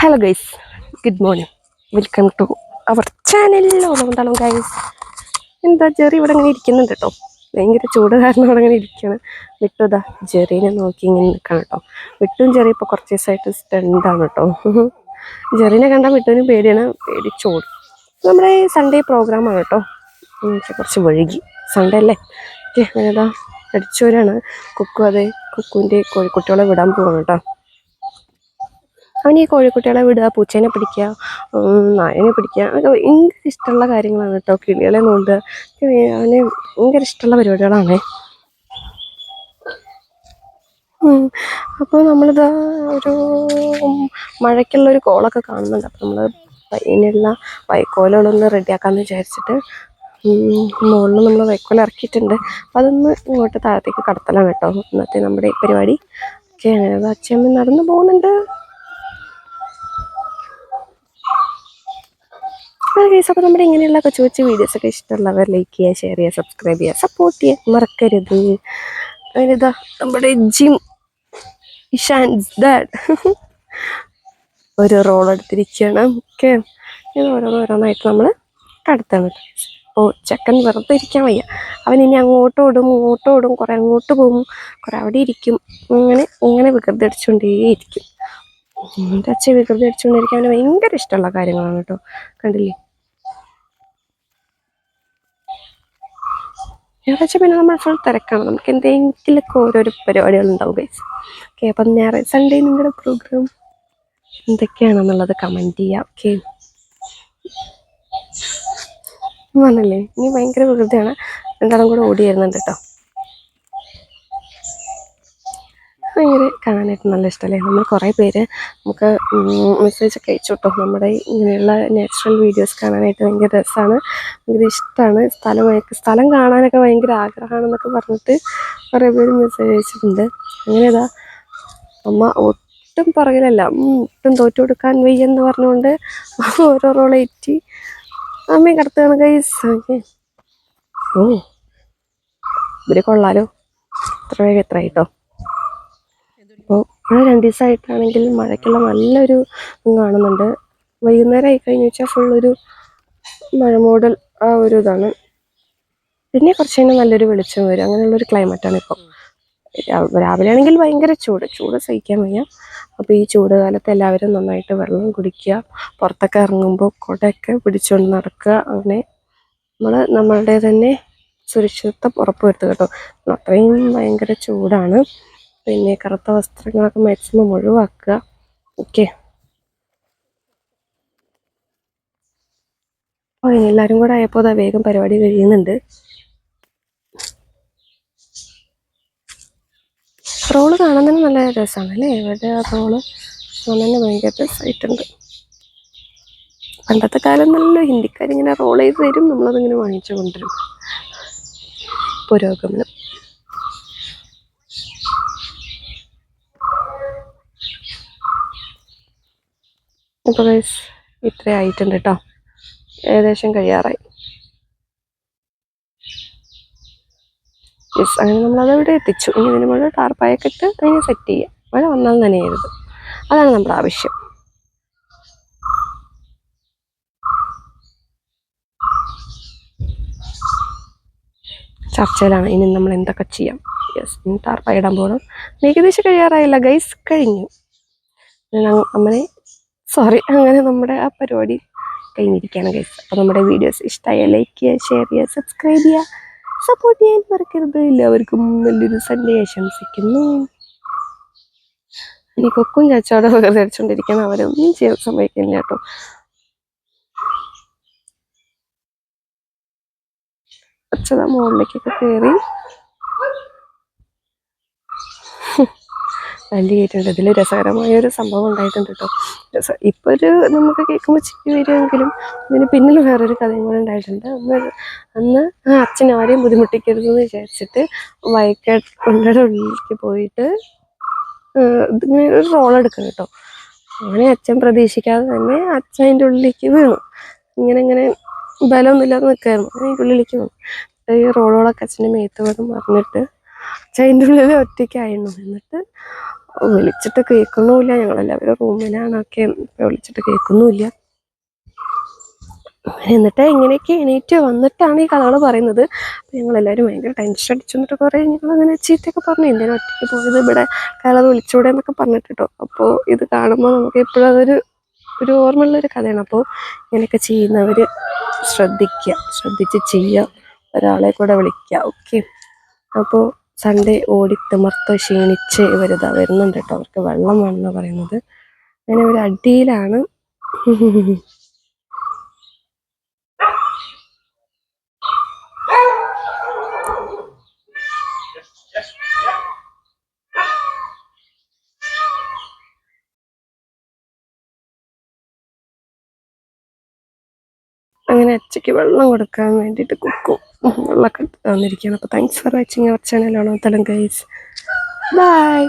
Hello guys good morning welcome to our channel Onam guys എന്താ Jerry ഇവിടെ ഇങ്ങനെ ഇരിക്കുന്നുണ്ട് കേട്ടോ ഭയങ്കര ചൂട് കാരണം ഇവിടെ ഇങ്ങനെ ഇരിക്കുകയാണ്. വിട്ടുതാ ജെറീനെ നോക്കി ഇങ്ങനെ നിൽക്കണം കേട്ടോ വിട്ടും ജെറി ഇപ്പോൾ കുറച്ച് ദിവസമായിട്ട് സ്റ്റണ്ടാണ് കേട്ടോ ജെറീനെ കണ്ടാൽ വിട്ടുവിന് പേടിയാണ്. ചൂട്. നമ്മുടെ സൺഡേ പ്രോഗ്രാമാണ് കേട്ടോ കുറച്ച് വഴുകി. സൺഡേ അല്ലേ? ഓക്കെ അങ്ങനെതാ അടിച്ചവരാണ്. കുക്കു അതെ കുക്കുവിന്റെ കോഴിക്കുട്ടികളെ വിടാൻ പോവാണ് കേട്ടോ അവൻ ഈ കോഴിക്കുട്ടികളെ വിടുക പൂച്ചേനെ പിടിക്കുക നായനെ പിടിക്കുക അതൊക്കെ ഭയങ്കര ഇഷ്ടമുള്ള കാര്യങ്ങളാണ് കേട്ടോ കിളികളെ നോണ്ടുക അവന് ഭയങ്കര ഇഷ്ടമുള്ള പരിപാടികളാണ്. അപ്പോൾ നമ്മളിത് ഒരു മഴയ്ക്കുള്ള ഒരു കോളൊക്കെ കാണുന്നുണ്ട്. അപ്പോൾ നമ്മൾ അതിനുള്ള വൈക്കോലുകളൊന്ന് റെഡിയാക്കാമെന്ന് വിചാരിച്ചിട്ട് മുകളിൽ നമ്മൾ വൈക്കോൽ ഇറക്കിയിട്ടുണ്ട്. അപ്പോൾ അതൊന്ന് ഇങ്ങോട്ട് താഴത്തേക്ക് കടത്തലാണ് കേട്ടോ. ഇന്നത്തെ നമ്മുടെ പരിപാടി. ഓക്കെ അച്ഛമ്മ നടന്നു പോകുന്നുണ്ട്. ഗൈസ് അപ്പോൾ നമ്മുടെ ഇങ്ങനെയുള്ള കൊച്ചു കൊച്ചു വീഡിയോസൊക്കെ ഇഷ്ടമുള്ളവർ ലൈക്ക് ചെയ്യുക ഷെയർ ചെയ്യുക സബ്സ്ക്രൈബ് ചെയ്യുക. സപ്പോർട്ട് ചെയ്യുക. മറക്കരുത്. അതിനിതാ നമ്മുടെ ജിം. ഇഷാൻസ് ദാഡ് ഒരു റോൾ എടുത്തിരിക്കണം ഓക്കെ ഇത് ഓരോന്നോരോന്നായിട്ട് നമ്മൾ കടത്താണ്. ഓ ചെക്കൻ വെറുതെ ഇരിക്കാൻ വയ്യ. അവൻ ഇനി അങ്ങോട്ട് ഓടും ഇങ്ങോട്ട് ഓടും കുറേ അങ്ങോട്ട് പോകും കുറേ അവിടെ ഇരിക്കും. ഇങ്ങനെ ഇങ്ങനെ വികൃതി അടിച്ചുകൊണ്ടേയിരിക്കും. എന്റെ അച്ഛൻ വികൃതി അടിച്ചുകൊണ്ടിരിക്കാൻ അവന് ഭയങ്കര ഇഷ്ടമുള്ള കാര്യങ്ങളാണ് കേട്ടോ. കണ്ടില്ലേ? ഞായറാഴ്ച പിന്നെ നമ്മൾ ഫുൾ തിരക്കാണ്. നമുക്ക് എന്തെങ്കിലുമൊക്കെ ഓരോരോ പരിപാടികൾ ഉണ്ടാവും ഗൈസ് ഓക്കെ അപ്പം ഞായറാഴ്ച സൺഡേ നിങ്ങളുടെ പ്രോഗ്രാം എന്തൊക്കെയാണെന്നുള്ളത് കമന്റ് ചെയ്യാം ഓക്കെ വന്നല്ലേ ഇനി ഭയങ്കര വെറുതെയാണ് രണ്ടാളും കൂടെ ഓടി വരുന്നുണ്ട് കേട്ടോ. ഭയങ്കര കാണാനായിട്ട് നല്ല ഇഷ്ടമല്ലേ? നമ്മൾ കുറേ പേര് നമുക്ക് മെസ്സേജ് ഒക്കെ അയച്ചു കേട്ടോ നമ്മുടെ ഇങ്ങനെയുള്ള നാച്ചുറൽ വീഡിയോസ് കാണാനായിട്ട് ഭയങ്കര രസമാണ് ഭയങ്കര ഇഷ്ടമാണ് സ്ഥലമൊക്കെ സ്ഥലം കാണാനൊക്കെ ഭയങ്കര ആഗ്രഹമാണെന്നൊക്കെ പറഞ്ഞിട്ട് കുറേ പേര് മെസ്സേജ് അയച്ചിട്ടുണ്ട്. അങ്ങനെ ഇതാ അമ്മ ഒട്ടും പുറകിലല്ല ഒട്ടും തോറ്റു കൊടുക്കാൻ വയ്യെന്ന് പറഞ്ഞുകൊണ്ട് ഓരോ റോളേറ്റി അമ്മയെ കടത്തുകയാണ്. കൈസ് ഓക്കെ. ഓ ഇവർ കൊള്ളാലോ. ഇത്ര വേഗം എത്ര ആയിട്ടോ അപ്പോൾ ഇവിടെ രണ്ട് ദിവസമായിട്ടാണെങ്കിൽ മഴയ്ക്കുള്ള നല്ലൊരു കാണുന്നുണ്ട്. വൈകുന്നേരം ആയി കഴിഞ്ഞ് വെച്ചാൽ ഫുൾ ഒരു മഴ മോഡൽ ആ ഒരു ഇതാണ്. പിന്നെ കുറച്ച് കഴിഞ്ഞാൽ നല്ലൊരു വെളിച്ചം വരും. അങ്ങനെയുള്ളൊരു ക്ലൈമറ്റാണ് ഇപ്പോൾ രാവിലെ ആണെങ്കിൽ ഭയങ്കര ചൂട്. ചൂട് സഹിക്കാൻ വയ്യ. അപ്പോൾ ഈ ചൂട് കാലത്ത് എല്ലാവരും നന്നായിട്ട് വെള്ളം കുടിക്കുക പുറത്തൊക്കെ ഇറങ്ങുമ്പോൾ കുടയൊക്കെ പിടിച്ചുകൊണ്ട് നടക്കുക. അങ്ങനെ നമ്മൾ നമ്മളുടെ തന്നെ സുരക്ഷിതത്വം ഉറപ്പുവരുത്തുക കേട്ടോ. അത്രയും ഭയങ്കര ചൂടാണ്. പിന്നെ കറുത്ത വസ്ത്രങ്ങളൊക്കെ മാക്സിമം ഒഴിവാക്കുക ഓക്കെ. അപ്പോൾ എല്ലാവരും കൂടെ ആയപ്പോൾ അതാ വേഗം പരിപാടി കഴിയുന്നുണ്ട്. റോൾ കാണാൻ തന്നെ നല്ല രസമാണ് അല്ലേ? ഇവരുടെ ആ റോൾ കാണാൻ തന്നെ ഭയങ്കര രസമായിട്ടുണ്ട് പണ്ടത്തെ കാലം നല്ല ഹിന്ദിക്കാരിങ്ങനെ റോൾ ചെയ്ത് തരും നമ്മളതിങ്ങനെ വാങ്ങിച്ചു കൊണ്ടുവരും. പുരോഗമനം. അപ്പോൾ ഗൈസ് ഇത്ര ആയിട്ടുണ്ട് കേട്ടോ ഏകദേശം കഴിയാറായി. യെസ് അങ്ങനെ നമ്മളത് ഇവിടെ എത്തിച്ചു. ഇനി ഇതിന് മുകളിൽ ടാർപ്പായൊക്കെ ഇട്ട് അതിനെ സെറ്റ് ചെയ്യുക മഴ വന്നാൽ നനയരുത്. അതാണ് നമ്മുടെ ആവശ്യം. ചർച്ചയിലാണ് ഇനി നമ്മൾ എന്തൊക്കെ ചെയ്യാം. യെസ് ഇനി ടാർപ്പായിടാൻ പോകണം ഏകദേശം കഴിയാറായില്ല. ഗൈസ് കഴിഞ്ഞു. നമ്മളെ സോറി അങ്ങനെ നമ്മുടെ ആ പരിപാടി കഴിഞ്ഞിരിക്കുകയാണ് ഗൈസ് അപ്പോൾ നമ്മുടെ വീഡിയോസ് ഇഷ്ടമായ ലൈക്ക് ചെയ്യുക ഷെയർ ചെയ്യുക സബ്സ്ക്രൈബ് ചെയ്യുക. സപ്പോർട്ട് ചെയ്യാൻ മറക്കരുത്. എല്ലാവർക്കും നല്ലൊരു സൺഡേ ആശംസിക്കുന്നു. ഇനി കൊക്കും ചാച്ചോടെ വെറുതെ അടിച്ചുകൊണ്ടിരിക്കണം അവരൊന്നും ചെയ്യാൻ സമ്മതിക്കില്ല കേട്ടോ. അച്ഛനാ മുകളിലേക്കൊക്കെ കയറി വലിയ കയറ്റുണ്ട് ഇതിൽ രസകരമായ ഒരു സംഭവം ഉണ്ടായിട്ടുണ്ട് കേട്ടോ രസ ഇപ്പൊ ഒരു നമുക്ക് കേൾക്കുമ്പോൾ ചിരി വരുമെങ്കിലും ഇതിന് പിന്നിൽ വേറൊരു കഥയും കൂടെ ഉണ്ടായിട്ടുണ്ട്. അന്ന് അന്ന് ആ അച്ഛൻ ആരെയും ബുദ്ധിമുട്ടിക്കരുത് എന്ന് വിചാരിച്ചിട്ട് വയക്കാട്ടിന്റെ ഉള്ളിലേക്ക് പോയിട്ട് ഇതിങ്ങനെ ഒരു റോൾ എടുക്കണം കേട്ടോ അങ്ങനെ അച്ഛൻ പ്രതീക്ഷിക്കാതെ തന്നെ അച്ഛൻ അതിന്റെ ഉള്ളിലേക്ക് വീണു. ഇങ്ങനെ ഇങ്ങനെ ബലമൊന്നുമില്ലാതെ നിൽക്കായിരുന്നു. അങ്ങനെ അതിന്റെ ഉള്ളിലേക്ക് വീണു. ഈ റോളോളൊക്കെ അച്ഛന്റെ മേത്ത് വീണ് പറഞ്ഞിട്ട് അച്ഛൻ അതിന്റെ ഉള്ളിൽ ഒറ്റയ്ക്കായിരുന്നു. എന്നിട്ട് വിളിച്ചിട്ട് കേൾക്കുന്നുമില്ല ഞങ്ങളെല്ലാവരും റൂമിലാണൊക്കെ. വിളിച്ചിട്ട് കേൾക്കുന്നുമില്ല. എന്നിട്ട് ഇങ്ങനെയൊക്കെ എണീറ്റ് വന്നിട്ടാണ് ഈ കഥകൾ പറയുന്നത്. അപ്പോൾ ഞങ്ങളെല്ലാവരും ഭയങ്കര ടെൻഷൻ അടിച്ചു എന്നിട്ട് കുറേ ഞങ്ങളങ്ങനെ ചീത്തയൊക്കെ പറഞ്ഞു. എന്തിനാ ഒറ്റയ്ക്ക് പോയത്? ഇവിടെ കഥകൾ വിളിച്ചൂടെ എന്നൊക്കെ പറഞ്ഞിട്ട് കേട്ടോ. അപ്പോൾ ഇത് കാണുമ്പോൾ നമുക്ക് എപ്പോഴും അതൊരു ഒരു ഓർമ്മയുള്ളൊരു കഥയാണ്. അപ്പോൾ ഇങ്ങനെയൊക്കെ ചെയ്യുന്നവർ ശ്രദ്ധിക്കുക ശ്രദ്ധിച്ച് ചെയ്യുക. ഒരാളെ കൂടെ വിളിക്കുക ഓക്കെ. അപ്പോൾ സൺഡേ ഓടി തിമർത്ത് ക്ഷീണിച്ച് ഇവരിതാ വരുന്നുണ്ട് കേട്ടോ. അവർക്ക് വെള്ളം വേണമെന്ന് പറയുന്നത്. അങ്ങനെ ഒരു അടിയിലാണ്. അങ്ങനെ അച്ചയ്ക്ക് വെള്ളം കൊടുക്കാൻ വേണ്ടിയിട്ട് കുക്കും. വെള്ളമൊക്കെ തന്നിരിക്കുകയാണ്. അപ്പോൾ thanks for watching our channel ആണോ തലം ഗൈസ് ബൈ